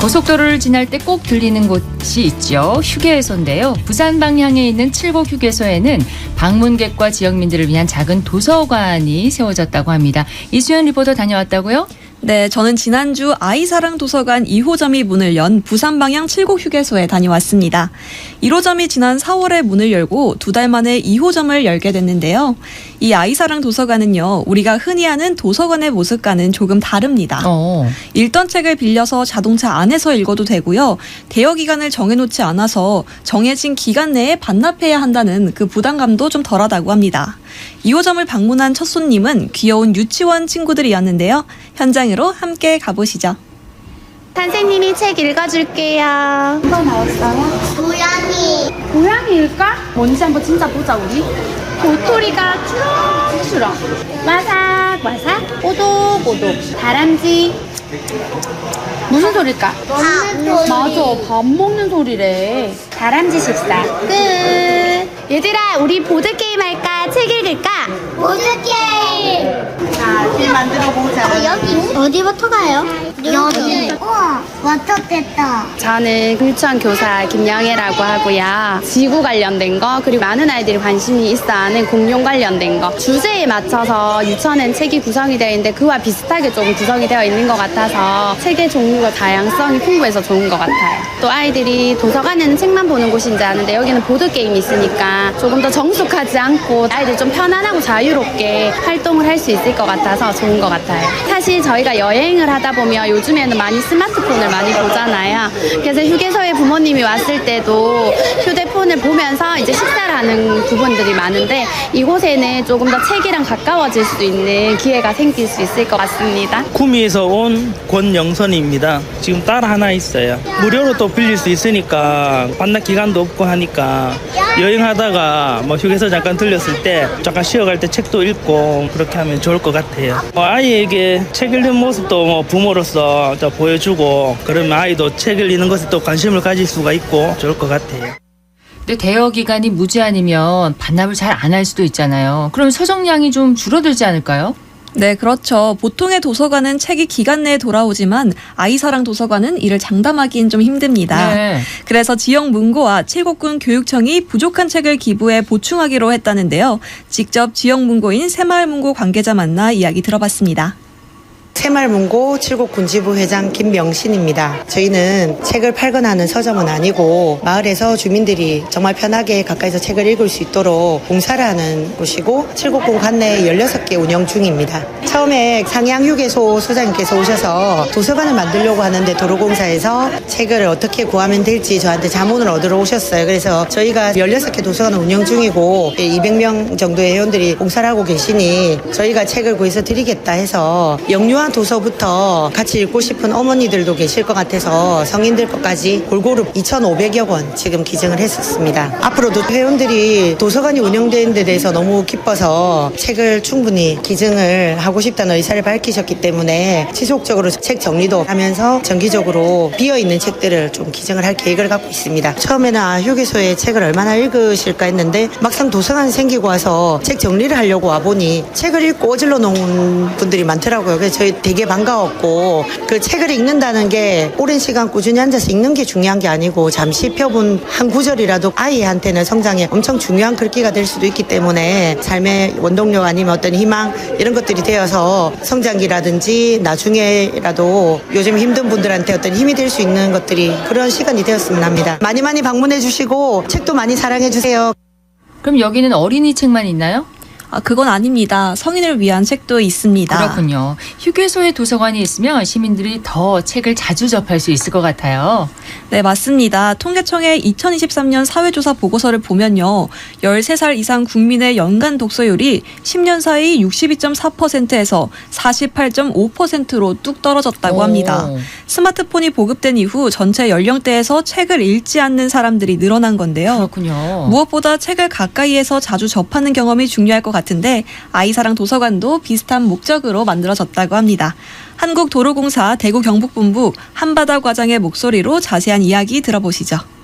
고속도로를 지날 때 꼭 들리는 곳이 있죠. 휴게소인데요. 부산 방향에 있는 칠곡 휴게소에는 방문객과 지역민들을 위한 작은 도서관이 세워졌다고 합니다. 이수연 리포터 다녀왔다고요? 네, 저는 지난주 아이사랑 도서관 2호점이 문을 연 부산 방향 칠곡 휴게소에 다녀왔습니다. 1호점이 지난 4월에 문을 열고 두 달 만에 2호점을 열게 됐는데요. 이 아이사랑 도서관은요, 우리가 흔히 아는 도서관의 모습과는 조금 다릅니다. 어. 읽던 책을 빌려서 자동차 안에서 읽어도 되고요. 대여 기간을 정해놓지 않아서 정해진 기간 내에 반납해야 한다는 그 부담감도 좀 덜하다고 합니다. 2호점을 방문한 첫 손님은 귀여운 유치원 친구들이었는데요. 현장으로 함께 가보시죠. 선생님이 책 읽어줄게요. 이거 나왔어요? 고양이. 고양이일까? 뭔지 한번 진짜 보자 우리. 도토리가 추렁추렁. 와삭 와삭. 오독 오독. 다람쥐. 무슨 소릴까? 먹는 맞아, 밥 먹는 소리래. 다람쥐 식사. 끝. 얘들아, 우리 보드 게임 할까? 책 읽을까? 보드 게임. 자, 이렇게 만들어 보자. 여기 어디부터 가요? 여기. 완벽했다. 저는 불천 교사 김영애라고 하고요. 지구 관련된 거 그리고 많은 아이들이 관심이 있어하는 공룡 관련된 거 주제에 맞춰서 유치원엔 책이 구성이 되어 있는데 그와 비슷하게 조금 구성이 되어 있는 것 같아서 책의 종류가 다양성이 풍부해서 좋은 것 같아요. 또 아이들이 도서관에는 책만 보는 곳인지 아는데 여기는 보드 게임이 있으니까 조금 더 정숙하지 않고 아이들 좀 편안하고 자유롭게 활동을 할 수 있을 것 같아서 좋은 것 같아요. 사실 저희가 여행을 하다 보면 요즘에는 많이 스마트폰 을 많이 보잖아요. 그래서 휴게소에 부모님이 왔을 때도 휴대폰을 보면서 이제 식사를 하는 부분들이 많은데 이곳에는 조금 더 책이랑 가까워질 수 있는 기회가 생길 수 있을 것 같습니다. 구미에서 온 권영선입니다. 지금 딸 하나 있어요. 무료로 또 빌릴 수 있으니까 반납 기간도 없고 하니까 여행하다가 뭐 휴게소 잠깐 들렸을 때 잠깐 쉬어갈 때 책도 읽고 그렇게 하면 좋을 것 같아요. 뭐 아이에게 책 읽는 모습도 뭐 부모로서 저 보여주고 그러면 아이도 책 읽는 것에 또 관심을 가질 수가 있고 좋을 것 같아요. 근데 대여 기간이 무제한이면 반납을 잘 안 할 수도 있잖아요. 그럼 서정량이 좀 줄어들지 않을까요? 네, 그렇죠. 보통의 도서관은 책이 기간 내에 돌아오지만 아이사랑 도서관은 이를 장담하기는 좀 힘듭니다. 네. 그래서 지역 문고와 칠곡군 교육청이 부족한 책을 기부해 보충하기로 했다는데요. 직접 지역 문고인 새마을 문고 관계자 만나 이야기 들어봤습니다. 새말문고 칠곡 군지부 회장 김명신입니다. 저희는 책을 팔거나 하는 서점은 아니고 마을에서 주민들이 정말 편하게 가까이서 책을 읽을 수 있도록 봉사를 하는 곳이고 칠곡군 관내에 16개 운영 중입니다. 처음에 상향휴게소 소장님께서 오셔서 도서관을 만들려고 하는데 도로공사에서 책을 어떻게 구하면 될지 저한테 자문을 얻으러 오셨어요. 그래서 저희가 16개 도서관을 운영 중이고 200명 정도의 회원들이 봉사를 하고 계시니 저희가 책을 구해서 드리겠다 해서 영유아 도서부터 같이 읽고 싶은 어머니들도 계실 것 같아서 성인들 것까지 골고루 2,500여 권 지금 기증을 했었습니다. 앞으로도 회원들이 도서관이 운영되는 데 대해서 너무 기뻐서 책을 충분히 기증을 하고 싶다는 의사를 밝히셨기 때문에 지속적으로 책 정리도 하면서 정기적으로 비어있는 책들을 좀 기증을 할 계획을 갖고 있습니다. 처음에는 아, 휴게소에 책을 얼마나 읽으실까 했는데 막상 도서관 생기고 와서 책 정리를 하려고 와보니 책을 읽고 어질러 놓은 분들이 많더라고요. 그래서 저희 되게 반가웠고 그 책을 읽는다는 게 오랜 시간 꾸준히 앉아서 읽는 게 중요한 게 아니고 잠시 펴본 한 구절이라도 아이한테는 성장에 엄청 중요한 글귀가 될 수도 있기 때문에 삶의 원동력 아니면 어떤 희망 이런 것들이 되어서 성장기라든지 나중에라도 요즘 힘든 분들한테 어떤 힘이 될 수 있는 것들이 그런 시간이 되었으면 합니다. 많이 많이 방문해 주시고 책도 많이 사랑해 주세요. 그럼 여기는 어린이 책만 있나요? 아, 그건 아닙니다. 성인을 위한 책도 있습니다. 그렇군요. 휴게소에 도서관이 있으면 시민들이 더 책을 자주 접할 수 있을 것 같아요. 네, 맞습니다. 통계청의 2023년 사회조사 보고서를 보면요. 13살 이상 국민의 연간 독서율이 10년 사이 62.4%에서 48.5%로 뚝 떨어졌다고 오. 합니다. 스마트폰이 보급된 이후 전체 연령대에서 책을 읽지 않는 사람들이 늘어난 건데요. 그렇군요. 무엇보다 책을 가까이에서 자주 접하는 경험이 중요할 것 같은데 아이사랑 도서관도 비슷한 목적으로 만들어졌다고 합니다. 한국도로공사 대구 경북본부 한바다 과장의 목소리로 자세한 이야기 들어보시죠.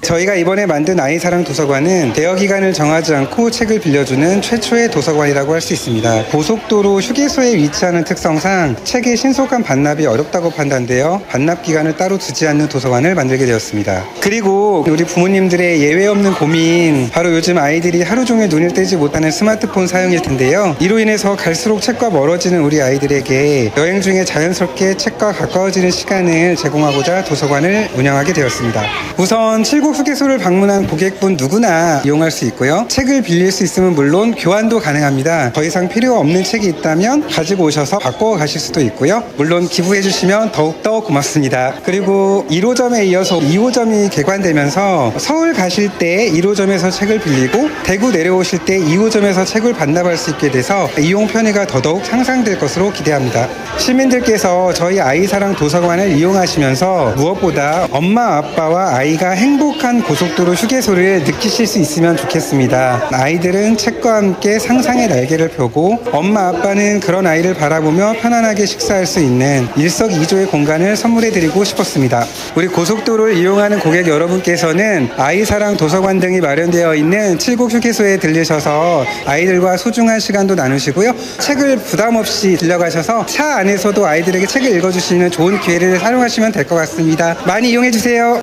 저희가 이번에 만든 아이사랑 도서관은 대여 기간을 정하지 않고 책을 빌려주는 최초의 도서관이라고 할 수 있습니다. 고속도로 휴게소에 위치하는 특성상 책의 신속한 반납이 어렵다고 판단되어 반납 기간을 따로 두지 않는 도서관을 만들게 되었습니다. 그리고 우리 부모님들의 예외 없는 고민 바로 요즘 아이들이 하루 종일 눈을 떼지 못하는 스마트폰 사용일 텐데요. 이로 인해서 갈수록 책과 멀어지는 우리 아이들에게 여행 중에 자연스럽게 책과 가까워지는 시간을 제공하고자 도서관을 운영하게 되었습니다. 우선 칠곡 휴게소를 방문한 고객분 누구나 이용할 수 있고요. 책을 빌릴 수 있으면 물론 교환도 가능합니다. 더 이상 필요 없는 책이 있다면 가지고 오셔서 바꿔 가실 수도 있고요. 물론 기부해 주시면 더욱더 고맙습니다. 그리고 1호점에 이어서 2호점이 개관되면서 서울 가실 때 1호점에서 책을 빌리고 대구 내려오실 때 2호점에서 책을 반납할 수 있게 돼서 이용 편의가 더더욱 향상될 것으로 기대합니다. 시민들께서 저희 아이사랑 도서관을 이용하시면서 무엇보다 엄마 아빠와 아이가 행복 한 고속도로 휴게소를 느끼실 수 있으면 좋겠습니다. 아이들은 책과 함께 상상의 날개를 펴고 엄마 아빠는 그런 아이를 바라보며 편안하게 식사할 수 있는 일석이조의 공간을 선물해 드리고 싶었습니다. 우리 고속도로를 이용하는 고객 여러분께서는 아이사랑 도서관 등이 마련되어 있는 칠곡 휴게소에 들리셔서 아이들과 소중한 시간도 나누시고요. 책을 부담 없이 들려가셔서 차 안에서도 아이들에게 책을 읽어주시는 좋은 기회를 활용하시면 될 것 같습니다. 많이 이용해 주세요.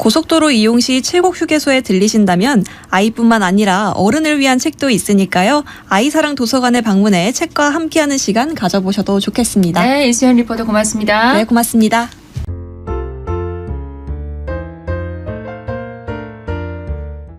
고속도로 이용 시 칠곡 휴게소에 들리신다면 아이뿐만 아니라 어른을 위한 책도 있으니까요. 아이사랑 도서관에 방문해 책과 함께하는 시간 가져보셔도 좋겠습니다. 네, 이수연 리포터 고맙습니다. 네, 고맙습니다.